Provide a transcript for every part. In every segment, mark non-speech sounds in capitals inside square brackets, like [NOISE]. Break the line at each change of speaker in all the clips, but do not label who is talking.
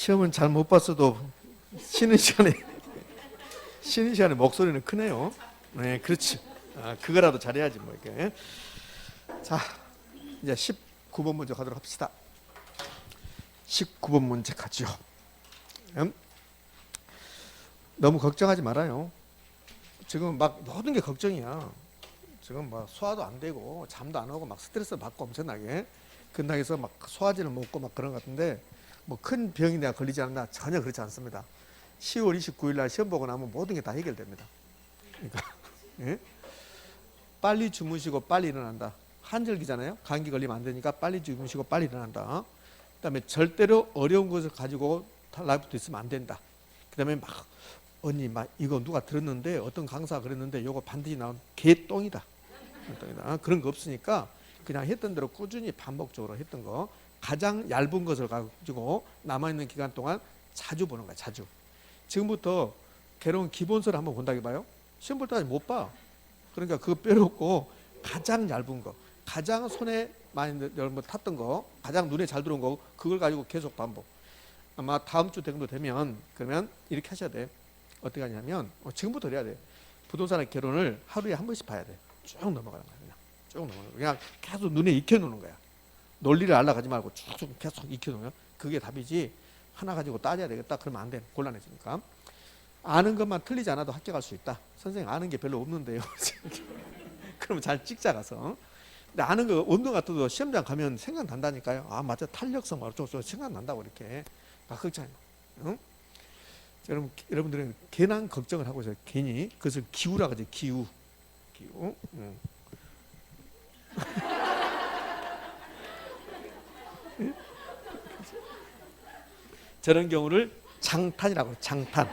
시험은 잘 못 봤어도 쉬는 시간에 쉬는 시간에 목소리는 크네요. 네, 그렇지. 아, 그거라도 잘해야지 뭐 이렇게. 자, 이제 19번 문제 가도록 합시다. 19번 문제 가죠. 음? 너무 걱정하지 말아요. 지금 막 모든 게 걱정이야. 지금 막 소화도 안 되고 잠도 안 오고 막 스트레스 받고 엄청나게 근당해서 막 소화제를 먹고 막 그런 것 같은데 뭐 큰 병이 내가 걸리지 않나 전혀 그렇지 않습니다. 10월 29일 날 시험 보고 나면 모든 게 다 해결됩니다. 그러니까 [LAUGHS] 예? 빨리 주무시고 빨리 일어난다. 한절기잖아요. 감기 걸리면 안 되니까 빨리 주무시고 빨리 일어난다. 그다음에 절대로 어려운 것을 가지고 라이프도 있으면 안 된다. 그다음에 막 언니 막 이거 누가 들었는데 어떤 강사가 그랬는데 요거 반드시 나온 개똥이다. 개똥이다. 아, 그런 거 없으니까 그냥 했던 대로 꾸준히 반복적으로 했던 거 가장 얇은 것을 가지고 남아 있는 기간 동안 자주 보는 거야. 자주. 지금부터 괴로운 기본서를 한번 본다고 봐요. 시험 볼 때까지 못 봐. 그러니까 그거 빼놓고 가장 얇은 거, 가장 손에 많이 여러분 탔던 거, 가장 눈에 잘 들어온 거, 그걸 가지고 계속 반복. 아마 다음 주 정도 되면 그러면 이렇게 하셔야 돼. 어떻게 하냐면 어, 지금부터 해야 돼. 부동산의 결혼을 하루에 한 번씩 봐야 돼. 쭉 넘어가는 거야. 그냥 쭉 넘어가는 거야. 그냥 계속 눈에 익혀 놓는 거야. 논리를 알아가지 말고 쭉쭉 계속 익혀 놓으면 그게 답이지. 하나 가지고 따져야 되겠다. 그러면 안 돼. 곤란해지니까. 아는 것만 틀리지 않아도 합격할 수 있다. 선생님 아는 게 별로 없는데요. [LAUGHS] 그러면 잘 찍자 가서. 근데 아는 거 운동 같아도 시험장 가면 생각난다니까요. 아 맞아 탄력성 어쩌고 생각난다고 이렇게. 막 걱정해. 응? 여러분 여러분들은 괜한 걱정을 하고 있어요. 괜히 그것을 기우라 그러지 기우. 기우. 응. 저런 경우를 장탄이라고 해요. 장탄.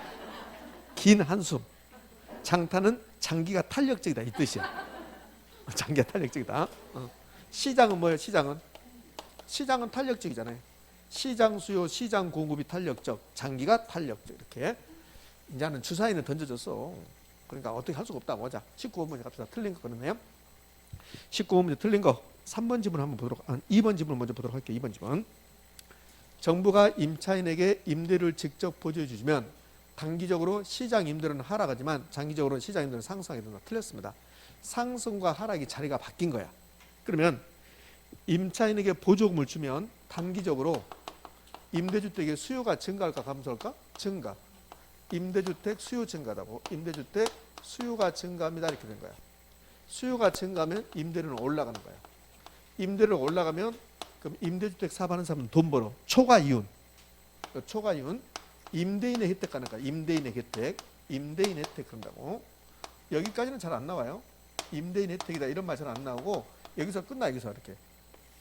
긴 한숨. 장탄은 장기가 탄력적이다 이 뜻이야. 장기가 탄력적이다. 어. 시장은 뭐예요? 시장은 시장은 탄력적이잖아요. 시장 수요, 시장 공급이 탄력적, 장기가 탄력적 이렇게. 이제는 주사위는 던져줬어. 그러니까 어떻게 할 수가 없다. 보자. 19번 문제 갑시다. 틀린 거 그러네요. 19번 문제 틀린 거 3번 지문 한번 보도록 아, 2번 지문 먼저 보도록 할게요. 2번 지문. 정부가 임차인에게 임대를 직접 보조해 주시면 단기적으로 시장 임대료는 하락하지만 장기적으로 시장 임대료는 상승하게 된다. 틀렸습니다. 상승과 하락이 자리가 바뀐 거야. 그러면 임차인에게 보조금을 주면 단기적으로 임대주택의 수요가 증가할까 감소할까? 증가. 임대주택 수요 증가다고. 임대주택 수요가 증가합니다. 이렇게 된 거야. 수요가 증가하면 임대료는 올라가는 거야. 임대료가 올라가면 그럼 임대주택 사업하는 사람은 돈 벌어. 초과 이윤. 그 초과 이윤. 임대인의 혜택 가는 거야. 임대인의 혜택. 임대인 혜택 그런다고. 여기까지는 잘 안 나와요. 임대인 혜택이다 이런 말 잘 안 나오고 여기서 끝나 여기서 이렇게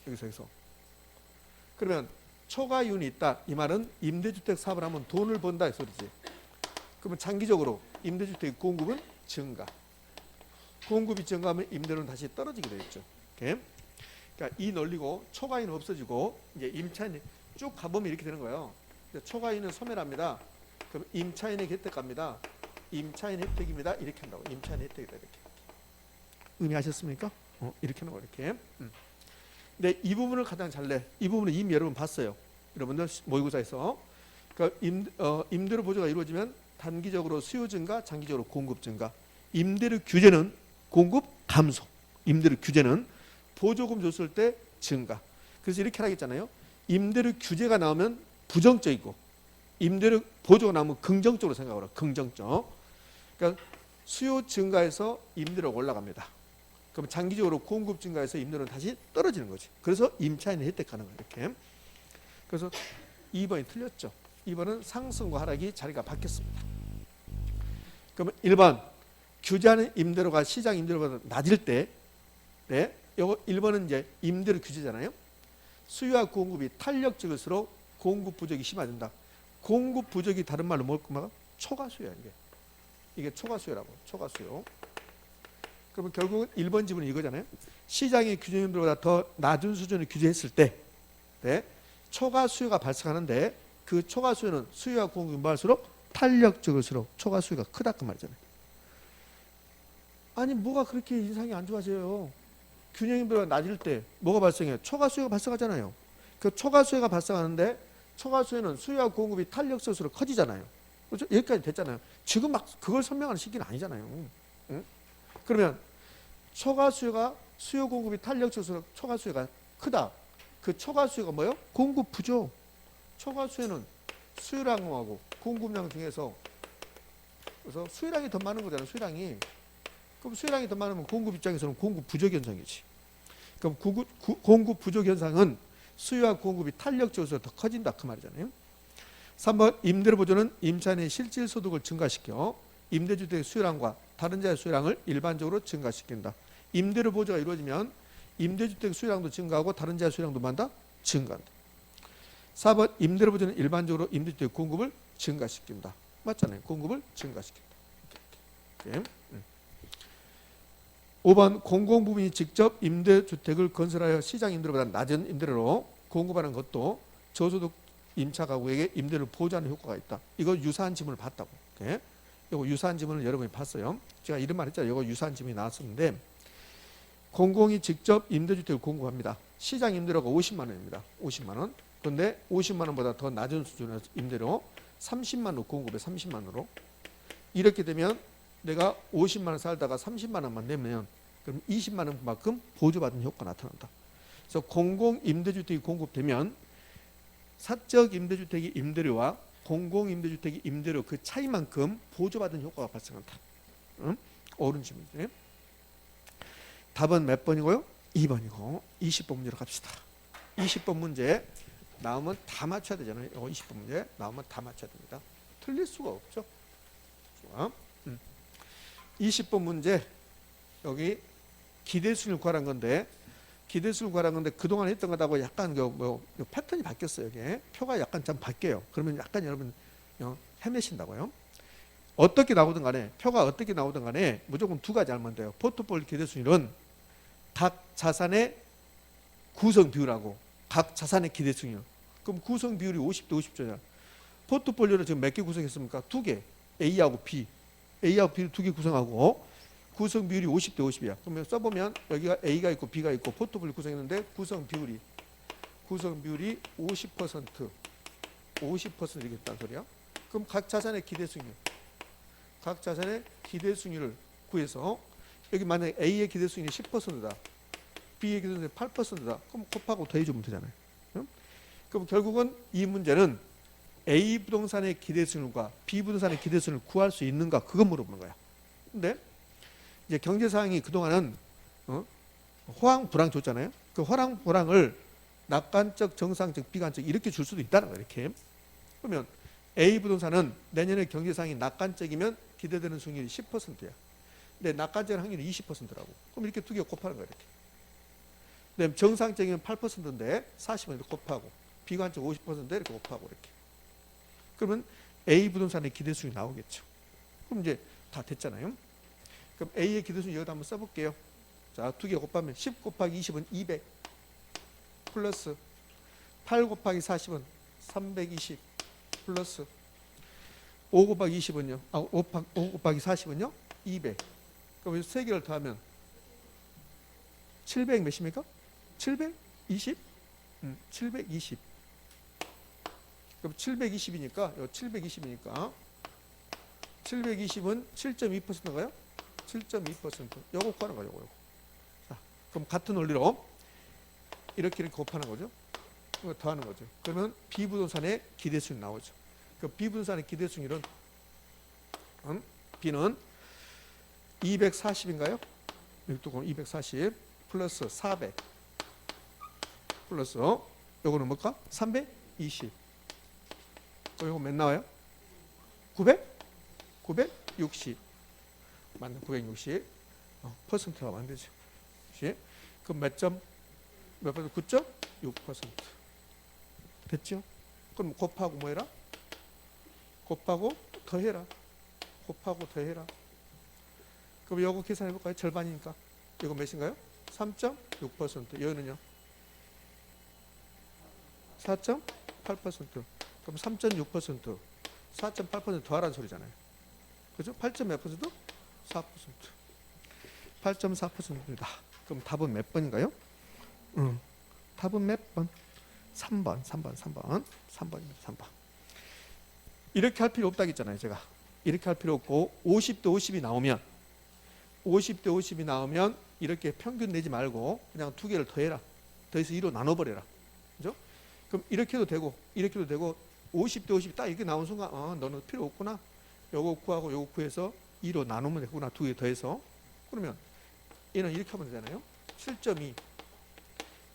여기서 여기서 그러면 초과이윤이 있다 이 말은 임대주택 사업을 하면 돈을 번다 이 소리지 그러면 장기적으로 임대주택 공급은 증가 공급이 증가하면 임대료는 다시 떨어지게 되겠죠 이렇게 그러니까 이 논리고 초과이윤 없어지고 이제 임차인이 쭉 가보면 이렇게 되는 거예요 초과이윤은 소멸합니다 그럼 임차인에게 혜택 갑니다 임차인 혜택입니다 이렇게 한다고 임차인 혜택이다 이렇게 의미하셨습니까? 어, 이렇게 하는 거 이렇게. 음. 근데 이 부분을 가장 잘내. 이 부분은 이미 여러분 봤어요. 여러분들 모의고사에서. 그러니까 임, 어, 임대료 보조가 이루어지면 단기적으로 수요 증가, 장기적으로 공급 증가. 임대료 규제는 공급 감소. 임대료 규제는 보조금 줬을 때 증가. 그래서 이렇게 하겠잖아요. 임대료 규제가 나오면 부정적이고 임대료 보조가 나오면 긍정적으로 생각하라. 긍정적. 그러니까 수요 증가해서 임대료가 올라갑니다. 그럼 장기적으로 공급 증가해서 임대료는 다시 떨어지는 거지. 그래서 임차인의 혜택하는 거예요. 이렇게. 그래서 2번이 틀렸죠. 2번은 상승과 하락이 자리가 바뀌었습니다. 그러면 1번 규제하는 임대료가 시장 임대료보다 낮을 때 네. 요거 1번은 이제 임대료 규제잖아요. 수요와 공급이 탄력적일수록 공급 부족이 심해진다. 공급 부족이 다른 말로 뭘까? 초과 수요야 이게. 이게 초과 수요라고. 초과 수요. 그러면 결국은 1번 지문은 이거잖아요. 시장의 규제임들보다 더 낮은 수준을 규제했을 때 네, 초과 수요가 발생하는데 그 초과 수요는 수요와 공급이 뭐할수록 탄력적일수록 초과 수요가 크다 그 말이잖아요. 아니 뭐가 그렇게 인상이 안 좋아져요. 균형임들보다 낮을 때 뭐가 발생해요? 초과 수요가 발생하잖아요. 그 초과 수요가 발생하는데 초과수에는 수요와 공급이 탄력적으로 커지잖아요. 그렇죠? 여기까지 됐잖아요. 지금 막 그걸 설명하는 시기는 아니잖아요. 응? 그러면 초과 수요가 수요 공급이 탄력적으로 초과 수요가 크다. 그 초과 수요가 뭐요? 공급 부족. 초과 수요는 수요량하고 공급량 중에서 그래서 수요량이 더 많은 거잖아요. 수요량이. 그럼 수요량이 더 많으면 공급 입장에서는 공급 부족 현상이지. 그럼 구구- 구- 공급 부족 현상은 수요와 공급이 탄력적으로 더 커진다 그 말이잖아요. 3번 임대료 보조는 임차인의 실질 소득을 증가시켜 임대주택 수요량과 다른 자의 수요량을 일반적으로 증가시킨다. 임대료 보조가 이루어지면 임대주택 수요량도 증가하고 다른 자의 수요량도 만다 증가한다. 4번 임대료 보조는 일반적으로 임대주택 공급을 증가시킨다. 맞잖아요. 공급을 증가시킨다. 이렇게, 이렇게. 음. 5번 공공부문이 직접 임대주택을 건설하여 시장 임대료보다 낮은 임대료로 공급하는 것도 저소득 임차 가구에게 임대를 보호하는 효과가 있다. 이거 유사한 지문을 봤다고. 이렇게. 이거 유사한 지문을 여러분이 봤어요. 제가 이런 말 했잖아요. 이거 유사한 지문이 나왔었는데 공공이 직접 임대주택을 공급합니다. 시장 임대료가 50만 원입니다. 50만 원. 그런데 50만 원보다 더 낮은 수준의 임대료 30만 원 공급에 30만 원으로 이렇게 되면 내가 50만 원 살다가 30만 원만 내면 그럼 20만 원만큼 보조받은 효과가 나타난다. 그래서 공공 임대주택이 공급되면 사적 임대주택의 임대료와 공공 임대주택의 임대료 그 차이만큼 보조받은 효과가 발생한다. 응? 옳은 질문이네. 답은 몇 번이고요? 2번이고 20번 문제로 갑시다. 20번 문제 나오면 다 맞춰야 되잖아요. 이거 20번 문제 나오면 다 맞춰야 됩니다. 틀릴 수가 없죠. 좋아. 음. 20번 문제 여기 기대수를 구하는 건데 기대수를 구하는 건데 그동안 했던 것하고 약간 그 뭐, 요 패턴이 바뀌었어요. 이게 표가 약간 좀 바뀌어요. 그러면 약간 여러분 어, 헤매신다고요. 어떻게 나오든 간에 표가 어떻게 나오든 간에 무조건 두 가지 알면 돼요. 포트폴리오 기대수율은 각 자산의 구성 비율하고 각 자산의 기대수율. 그럼 구성 비율이 50대 50조냐. 포트폴리오를 지금 몇 개 구성했습니까? 두 개. A하고 B. A하고 B를 두 개 구성하고 구성 비율이 50대 50이야. 그러면 써보면 여기가 A가 있고 B가 있고 포트폴리오 구성했는데 구성 비율이 구성 비율이 50% 50% 이렇게 있다는 소리야. 그럼 각 자산의 기대 승률 각 자산의 기대 승률을 구해서 여기 만약에 A의 기대 승률이 10%다. B의 기대 승률이 8%다. 그럼 곱하고 더해주면 되잖아요. 응? 그럼 결국은 이 문제는 A 부동산의 기대 승률과 B 부동산의 기대 승률을 구할 수 있는가 그거 물어보는 거야. 근데 이제 경제 상황이 그동안은 어? 호황 불황 줬잖아요. 그 호황 불황을 낙관적, 정상적, 비관적 이렇게 줄 수도 있다는 거예요. 이렇게. 그러면 A 부동산은 내년에 경제 상황이 낙관적이면 기대되는 수익률이 10%야. 근데 낙관적 확률이 20%라고. 그럼 이렇게 두 개 곱하는 거야, 이렇게. 그다음에 정상적이면 8%인데 40은 이렇게 곱하고 비관적 50%인데 이렇게 곱하고 이렇게. 그러면 A 부동산의 기대 수익이 나오겠죠. 그럼 이제 다 됐잖아요. 그럼 A의 기대수 여기다 한번 써볼게요. 자, 두 개 곱하면 10 곱하기 20은 200 플러스 8 곱하기 40은 320 플러스 5 곱하기 20은요. 아, 5, 5 곱하기 40은요. 200. 그럼 세 개를 더하면 700 몇입니까? 720? 음, 720. 그럼 720이니까 요 720이니까 720은 7.2%인가요? 7.2% 요거 구하는 거죠, 요거. 자, 그럼 같은 원리로 이렇게 곱하는 거죠. 더하는 거죠. 그러면 비부동산의 기대수율 나오죠. 그 비부동산의 기대수율은 음, B는 240인가요? 여기 또240 플러스 400 플러스 요거는 뭘까? 320. 그럼 요거 몇 나와요? 900? 960. 맞네, 960. 어, 퍼센트가 만되죠. 그렇지? 그럼 몇 점? 몇 퍼센트? 9.6%. 됐죠? 그럼 곱하고 뭐 해라? 곱하고 더해라. 곱하고 더해라. 그럼 요거 계산해 볼까요? 절반이니까. 이거 몇인가요? 3.6%. 여기는요? 4.8%. 그럼 3.6%. 4.8% 더하라는 소리잖아요. 그죠? 8. 몇 퍼센트? 4%. 8.4%입니다. 그럼 답은 몇 번인가요? 응. 답은 몇 번? 3번, 3번, 3번, 3번입니다. 3번. 이렇게 할 필요 없다고 했잖아요, 제가. 이렇게 할 필요 없고 50대 50이 나오면 50대 50이 나오면 이렇게 평균 내지 말고 그냥 두 개를 더해라. 더해서 2로 나눠버려라. 그죠? 그럼 이렇게 해도 되고 이렇게 해도 되고 50대 50이 딱 이렇게 나온 순간 어, 너는 필요 없구나. 요거 구하고 요거 구해서 2로 나누면 되구나. 두 개 더해서. 그러면 얘는 이렇게 하면 되잖아요. 7.2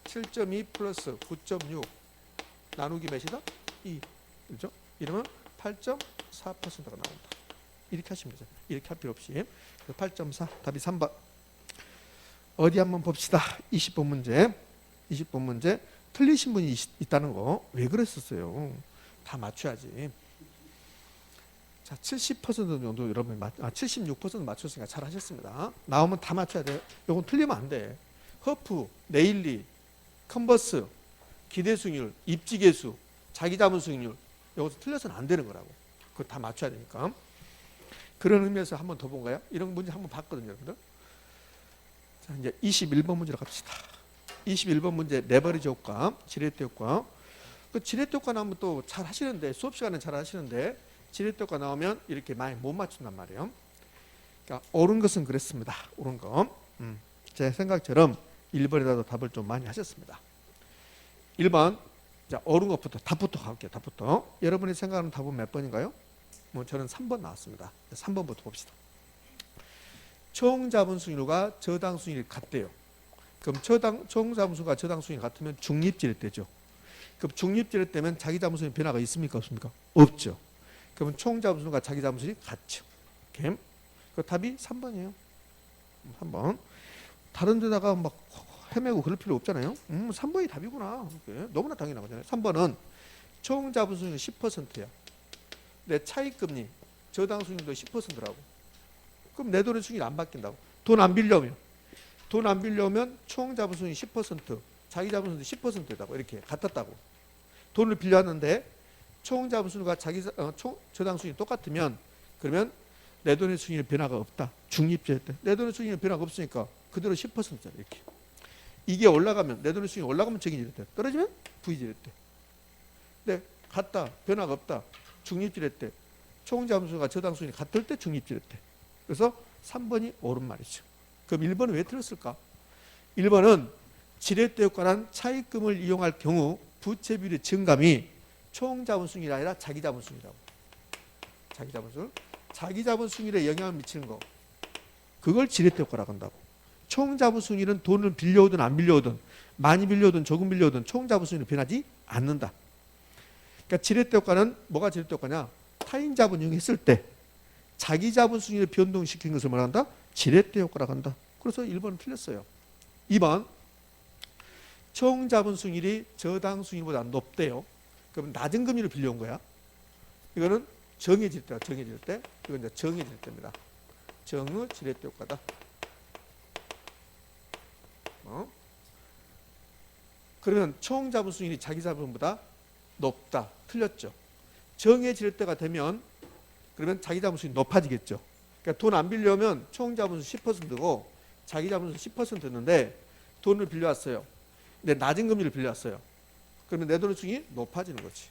7.2 플러스 9.6 나누기 몇이다? 2 그죠? 이러면 8.4%가 나온다. 이렇게 하시면 되죠. 이렇게 할 필요 없이 8.4 답이 3번. 어디 한번 봅시다. 20번 문제. 20번 문제. 틀리신 분이 있- 있다는 거 왜 그랬었어요? 다 맞춰야지. 자, 70% 정도 여러분 맞, 아, 76% 맞췄으니까 잘 하셨습니다. 나오면 다 맞춰야 돼요. 요건 틀리면 안 돼. 허프, 네일리, 컨버스, 기대 수익률, 입지 계 수, 자기 자본 수익률 여기서 틀려서는 안 되는 거라고. 그거 다 맞춰야 되니까. 그런 의미에서 한번 더 본가요? 이런 문제 한번 봤거든요, 여러분들. 자, 이제 21번 문제로 갑시다. 21번 문제 레버리지 효과, 지렛대 효과. 그 지렛대 효과 나오면 또 잘 하시는데 수업 시간에 잘 하시는데 지렛대 효과 나오면 이렇게 많이 못 맞춘단 말이에요. 그러니까 옳은 것은 그랬습니다. 옳은 거. 음, 제 생각처럼 1번에다도 답을 좀 많이 하셨습니다. 1번 자 옳은 것부터 답부터 갈게요. 답부터 여러분이 생각하는 답은 몇 번인가요? 뭐 저는 3번 나왔습니다. 3번부터 봅시다. 총 자본 수익률과 저당 수익률이 같대요. 그럼 저당 총 자본 수가 저당 수익이 같으면 중립지를 때죠. 그럼 중립지를 때면 자기 자본 수익 변화가 있습니까 없습니까? 없죠. 그러면 총 수익과 자기 자본 수익이 같죠. 오케이? 그 답이 3번이에요. 3번. 다른 데다가 막 헤매고 그럴 필요 없잖아요. 음, 3번이 답이구나. 너무나 당연한 거잖아요. 3번은 총 자본 수익은 10%야. 내 차익금리 저당 수익도 10%라고. 그럼 내 돈의 수익이 안 바뀐다고. 돈 안 빌려면 돈 안 빌려면 총 자본 수익이 10% 자기 자본 수익 10%다고 이렇게 같았다고. 돈을 빌렸는데 총 자본 수익과 자기 자- 어, 총 저당 수익이 똑같으면 그러면 내 돈의 수익에 변화가 없다. 중립제 때. 내 돈의 수익에 변화가 없으니까 그대로 10%잖아. 이렇게. 이게 올라가면 내 돈의 수익이 올라가면 정의질 때. 떨어지면 부의질 때. 근데 같다. 변화가 없다. 중립질 때. 총 자본수가 저당 수익이 같을 때 중립질 때. 그래서 3번이 옳은 말이죠. 그럼 1번은 왜 틀렸을까? 1번은 지렛대 효과란 차익금을 이용할 경우 부채 비율의 증감이 총 자본수익이 아니라 자기 자본수익이라고. 자기 자본수익. 자기 자본수익에 영향을 미치는 거. 그걸 지렛대 효과라고 한다고. 총 자본수익은 돈을 빌려오든 안 빌려오든 많이 빌려오든 조금 빌려오든 총 자본수익은 변하지 않는다. 그러니까 지렛대 효과는 뭐가 지렛대 효과냐? 타인 자본 이용했을 때 자기 자본 수익을 변동시키는 것을 말한다. 지렛대 효과라고 한다. 그래서 1번은 틀렸어요. 2번 총 자본 수익률이 저당 수익률보다 높대요. 그럼 낮은 금리를 빌려온 거야. 이거는 정해질 때가 정해질 때 이건 이제 정해질 때입니다. 정의 지렛대 효과다. 어? 그러면 총 자본 수익률이 자기 자본보다 높다. 틀렸죠. 정해질 때가 되면 그러면 자기 자본수익이 높아지겠죠. 그러니까 돈 안 빌려면 총 자본수 10%고 자기 자본수 10%였는데 돈을 빌려왔어요. 근데 낮은 금리를 빌려왔어요. 그러면 내 돈의 수익이 높아지는 거지.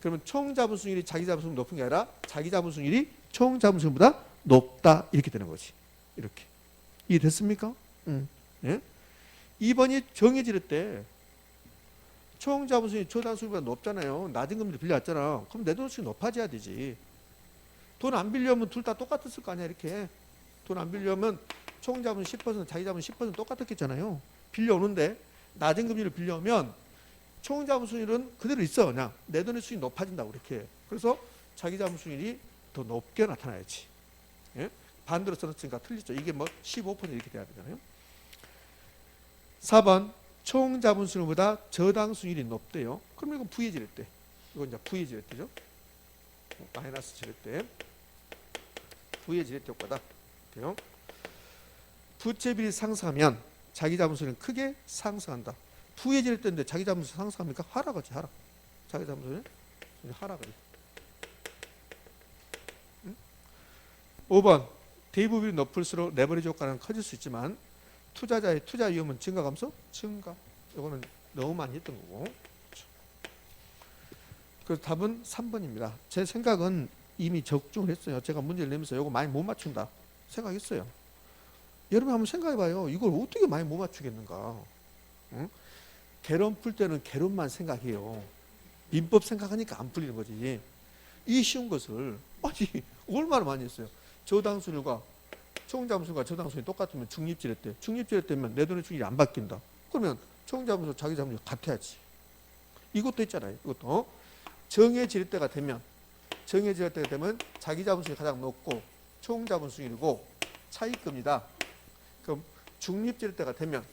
그러면 총 자본수익이 자기 자본수익 높은 게 아니라 자기 자본수익이 총 자본수익보다 높다 이렇게 되는 거지. 이렇게 이해됐습니까? 응. 예? 2번이 정해질 때 총 자본수익이 저당 수익보다 높잖아요. 낮은 금리를 빌려왔잖아. 그럼 내 돈 수익 높아져야 되지. 돈 안 빌려면 둘 다 똑같았을 거 아니야 이렇게. 돈 안 빌려면 총 자본 10% 자기 자본 10% 똑같았겠잖아요. 빌려오는데 낮은 금리를 빌려오면 총 자본 수익은 그대로 있어 그냥 내 돈의 수익이 높아진다고 이렇게. 그래서 자기 자본 수익이 더 높게 나타나야지. 예? 반대로 써놨으니까 틀리죠. 이게 뭐 15% 이렇게 돼야 되잖아요. 4번 총 자본 수익보다 저당 수익이 높대요. 그럼 이건 부의질 때. 이건 이제 부의질 때죠. 마이너스 지렛 때 부의 지렛 효과다. 돼요. 부채 비율이 상승하면 자기 자본수는 크게 상승한다. 지렛 때인데 자기 자본수 상승합니까? 하락하지 하락. 자기 자본수는 하락을. 응? 5번 대입 비율이 높을수록 레버리지 효과는 커질 수 있지만 투자자의 투자 위험은 증가 감소? 증가. 이거는 너무 많이 했던 거고. 그래서 답은 3번입니다. 제 생각은 이미 적중을 했어요. 제가 문제를 내면서 이거 많이 못 맞춘다 생각했어요. 여러분 한번 생각해봐요. 이걸 어떻게 많이 못 맞추겠는가? 응? 개론 풀 때는 개론만 생각해요. 민법 생각하니까 안 풀리는 거지. 이 쉬운 것을 아니 얼마나 많이 했어요. 저당순율과 총자분수가 저당순이 똑같으면 중립지뢰 때 중립지뢰 때면 내 돈의 중립이 안 바뀐다. 그러면 총자분수 자기 자분수 같아야지. 이것도 있잖아요. 이것도 정해질 때가 되면 정해질 때가 되면 자기 자본수익이 가장 높고 총 자본수익이고 차익금이다. 그럼 중립질 때가 되면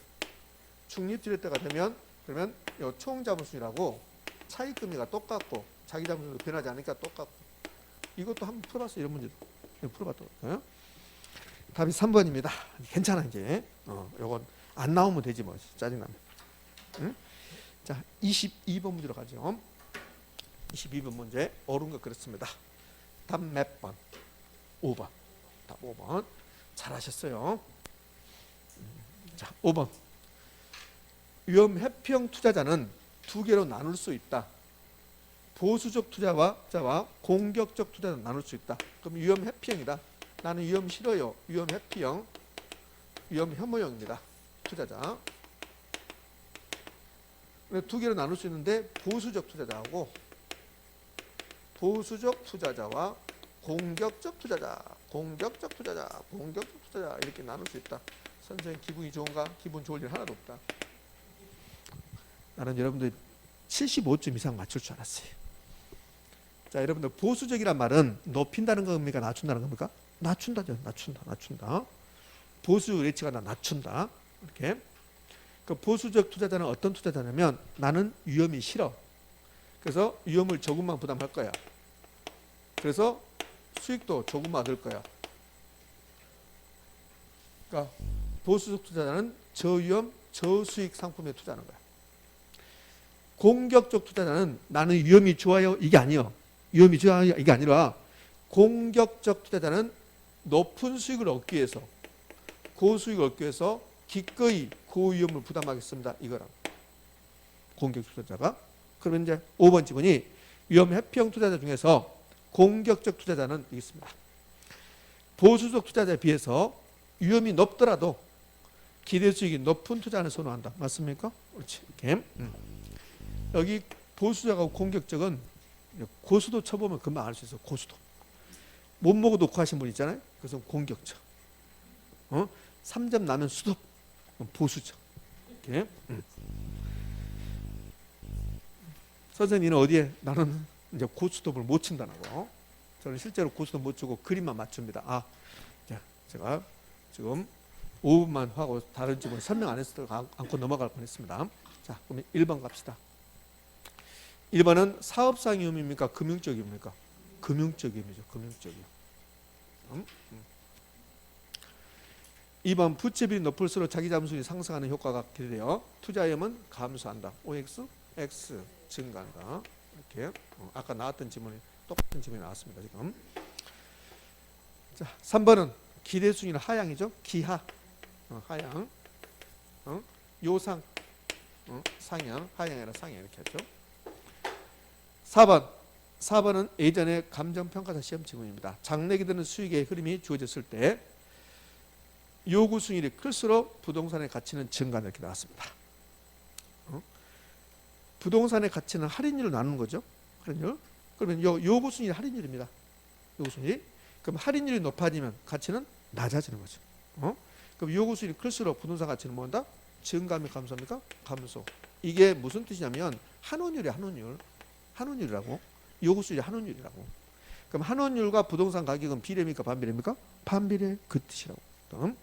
중립질 때가 되면 그러면 총 자본수익하고 차익금리가 똑같고 자기 자본수익도 변하지 않으니까 똑같고 이것도 한번 풀어봤어 이런 문제도 이거 풀어봤더라고요. 답이 3번입니다. 괜찮아 이제 어, 요건 안 나오면 되지 뭐 짜증나면. 응? 자 22번 문제로 가죠. 22번 문제 거 그렇습니다. 답 몇 번? 5번. 답 5번. 잘하셨어요. 음, 자, 5번. 위험 회피형 투자자는 두 개로 나눌 수 있다. 보수적 투자와 공격적 투자를 나눌 수 있다. 그럼 위험 회피형이다. 나는 위험 싫어요. 위험 회피형, 위험 혐오형입니다. 투자자. 두 개로 나눌 수 있는데 보수적 투자자하고 보수적 투자자와 공격적 투자자, 공격적 투자자, 공격적 투자자 이렇게 나눌 수 있다. 선생님 기분이 좋은가? 기분 좋을 일 하나도 없다. 나는 여러분들 75점 이상 맞출 줄 알았어요. 자, 여러분들 보수적이란 말은 높인다는 겁니까? 낮춘다는 겁니까? 낮춘다죠. 낮춘다. 낮춘다. 보수 레치가 나 낮춘다. 이렇게. 그 보수적 투자자는 어떤 투자자냐면 나는 위험이 싫어. 그래서 위험을 조금만 부담할 거야. 그래서 수익도 조금만 얻을 거야. 그러니까 보수적 투자자는 저위험, 저수익 상품에 투자하는 거야. 공격적 투자자는 나는 위험이 좋아요 이게 아니요. 위험이 좋아요 이게 아니라 공격적 투자자는 높은 수익을 얻기 위해서 고수익을 얻기 위해서 기꺼이 고위험을 부담하겠습니다. 이거랑 공격적 투자자가 그러면 이제 5번 지문이 위험 회피형 투자자 중에서 공격적 투자자는 있습니다. 보수적 투자자에 비해서 위험이 높더라도 기대 수익이 높은 투자를 선호한다. 맞습니까? 그렇지. 이렇게. 음. 여기 보수적하고 공격적은 고수도 쳐보면 금방 알 수 있어. 고수도. 못 먹어도 구하신 분 있잖아요. 그래서 공격적. 어? 3점 나면 수도 보수적. 이렇게. 음. 선생님은 어디에 나는 이제 고스톱을 못 친다는 거. 저는 실제로 고스톱 못 치고 그림만 맞춥니다. 아, 자, 제가 지금 5분만 하고 다른 집은 설명 안 했을 때 않고 넘어갈 뻔했습니다. 자, 그러면 1번 갑시다. 1번은 사업상 위험입니까? 금융적 위험입니까? 금융적 위험이죠. 금융적 위험. 음? 음. 2번 부채비율이 높을수록 자기 자본수익이 상승하는 효과가 기대되어 투자 위험은 감소한다. OX, X 증가한다. 이렇게 어, 아까 나왔던 지문이 똑같은 지문이 나왔습니다. 지금. 자, 3번은 기대 순위는 하향이죠. 기하, 어, 하향, 어, 요상, 어, 상향, 하향이라 상향 이렇게 했죠. 4번, 4번은 예전에 감정평가사 시험 지문입니다. 장래기 되는 수익의 흐름이 주어졌을 때 요구 수익이 클수록 부동산의 가치는 증가한다 이렇게 나왔습니다. 어? 부동산의 가치는 할인율을 나누는 거죠. 할인율. 그러면 요 요구 수익 할인율입니다. 요구 수익. 그럼 할인율이 높아지면 가치는 낮아지는 거죠. 어? 그럼 요구 수익이 클수록 부동산 가치는 뭐한다? 증감이 감소합니까? 감소. 이게 무슨 뜻이냐면 한원율이 한원율. 한원율이라고. 요구 수익이 한원율이라고. 그럼 한원율과 부동산 가격은 비례입니까? 반비례입니까? 반비례 그 뜻이라고. 음.